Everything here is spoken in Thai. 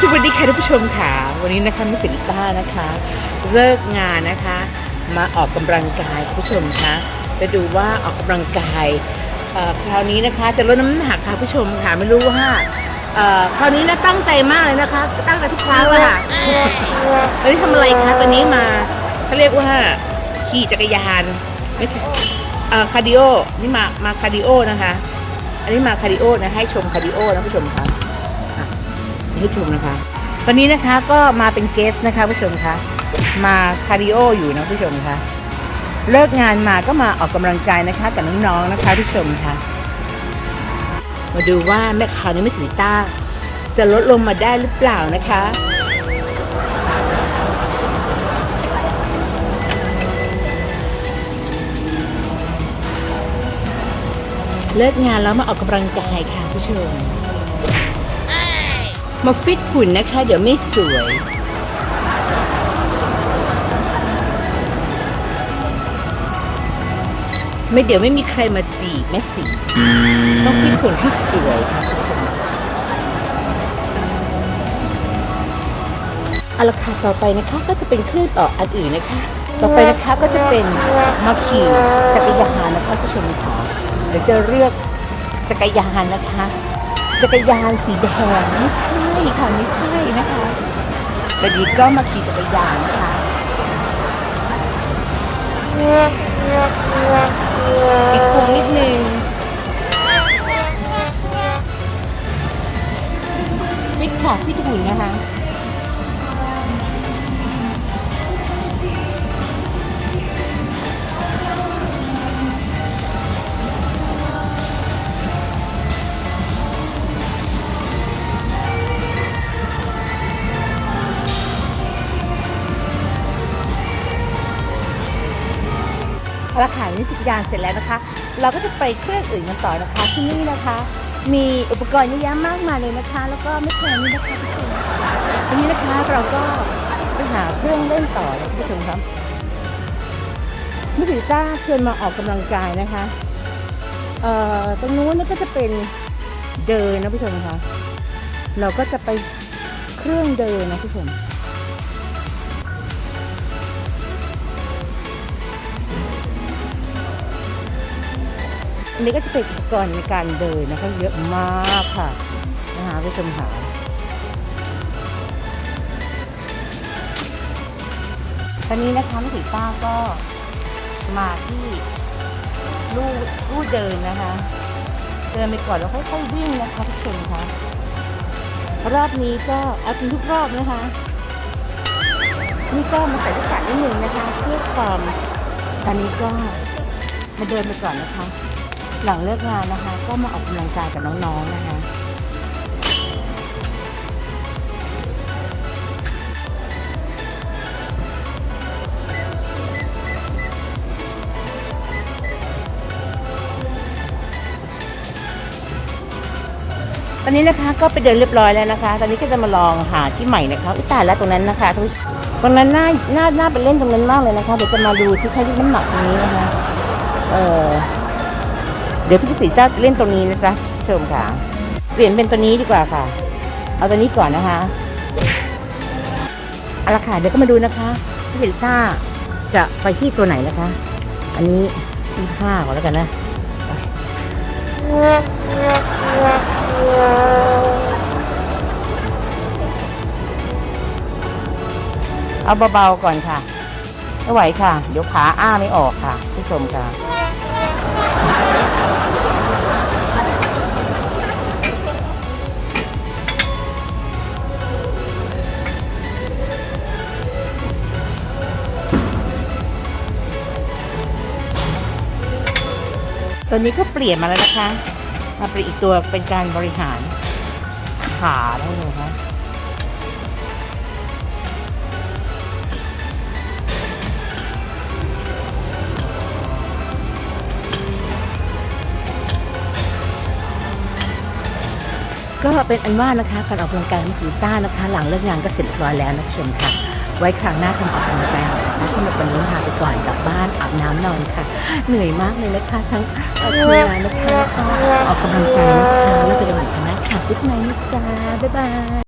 สวัสดีค่ะท่านผู้ชมค่ะ วันนี้นะคะมิสซิลิต้านะคะเลิกงานนะคะ มาออกกำลังกายคุณผู้ชมคะจะดูว่าออกกำลังกายเอ่อคราวนี้นะคะจะลดน้ำหนักค่ะผู้ชมค่ะไม่รู้ว่าเอ่อคราวนี้นะตั้งใจมากเลยนะคะ ตั้งใจทุกครั้งเลยค่ะตอนนี้ทำอะไรคะตอนนี้มาเขาเรียกว่าขี่จักรยานไม่ใช่เอ่อคาร์ดิโอนี่มามาคาร์ดิโอนะคะ อันนี้มาคาร์ดิโอนะให้ชมคาร์ดิโอนะผู้ชมคะ ให้ชมนะคะ วันนี้นะคะก็มาเป็นเกสนะคะผู้ชมคะมาคาร์ดิโออยู่นะผู้ชมคะเลิกงานมาก็มาออกกำลังกายนะคะกับน้องๆนะคะผู้ชมคะมาดูว่าแม่ค้าในมิสซิต้า จะลดลงมาได้หรือเปล่านะคะเลิกงานแล้วมาออกกำลังกายค่ะผู้ชม มาฟิตหุ่นนะคะ เดี๋ยวไม่สวย ไม่เดี๋ยวไม่มีใครมาจีบแม่สิต้องฟิตหุ่นให้สวยค่ะผู้ชมเอาละค่ะต่อไปนะคะก็จะเป็นเครื่องต่ออันอื่นนะคะ ต่อไปนะคะก็จะเป็นมาขี่จักรยานนะคะผู้ชมค่ะเดี๋ยวจะเลือกจักรยานนะคะ จักรยานสีแดงไม่ใช่ค่ะไม่ใช่นะคะแต่ดีก็มาขี่จักรยานนะคะอีกโค้งนิดนึงฟิตค่ะฟิตหุ่นนะคะ เอาละค่ะนี่จักรยานเสร็จแล้วนะคะ เราก็จะไปเครื่องอื่นกันต่อนะคะที่นี่นะคะ มีอุปกรณ์เยอะแยะมากมายเลยนะคะ แล้วก็ไม่แพงนี่นะคะทุกคนทีนี้นะคะเราก็ไปหาเครื่องเล่นต่อนะคุณผู้ชมครับมิสิต้าชวนมาออกกำลังกายนะคะเอ่อตรงนู้นก็จะเป็นเดินนะผู้ชมคะเราก็จะไปเครื่องเดินนะผู้ชม อันนี้ก็จะเป็นอุปกรณ์ในการเดินนะคะเยอะมากค่ะนะคะผู้ชมค่ะตอนนี้นะคะมิถิต้าก็มาที่ลู่ลู่เดินนะคะ เดินไปก่อนแล้วค่อยๆวิ่งนะคะผู้ชมคะรอบนี้ก็เอาเป็นทุกรอบนะคะ นี่ก็มาใส่ลูกกาดนิดนึงนะคะ เพื่อความตอนนี้ก็มาเดินไปก่อนนะคะ หลังเลิกงานนะคะ ก็มาออกกำลังกายกับน้องๆนะคะ ตอนนี้นะคะก็ไปเดินเรียบร้อยแล้วนะคะ ตอนนี้ก็จะมาลองหาที่ใหม่นะคะอุยตายแล้วตรงนั้นนะคะทุกตรงนั้นน่าน่าน่าไปเล่นตรงนั้นมากเลยนะคะเดี๋ยวจะมาดูที่ใครที่น้ำหนักตรงนี้นะคะ เออ เดี๋ยวพี่สีเจ้าจะเล่นตัวนี้นะจ๊ะชมค่ะ เปลี่ยนเป็นตัวนี้ดีกว่าค่ะ เอาตัวนี้ก่อนนะคะเอาละค่ะเดี๋ยวก็มาดูนะคะพี่สีต้าจะไปที่ตัวไหนนะคะ อันนี้ที่ห้าก่อนแล้วกันนะเอาเบาๆก่อนค่ะไม่ไหวค่ะ เดี๋ยวขาอ้าไม่ออกค่ะผู้ชมค่ะ ตอนนี้ก็เปลี่ยนมาแล้วนะคะ มาเปลี่ยนอีกตัวเป็นการบริหารขาได้เลยคะก็เป็นอันว่านะคะการออกกำลังกายของสีต้านะคะ หลังเลิกงานก็เสร็จเรียบร้อยแล้วนะคุณผู้ชมค่ะ ไว้ครั้งหน้าทำออกกำลังกายนะคะสำหรับวันนี้ลาไปก่อนกลับบ้านอาบน้ำนอนค่ะ เหนื่อยมากเลยนะคะทั้งทำงานนะคะออกกำลังกายนะคะแล้วเจอกันใหม่ครั้งหน้าค่ะทุกนายนะจ๊ะบ๊ายบาย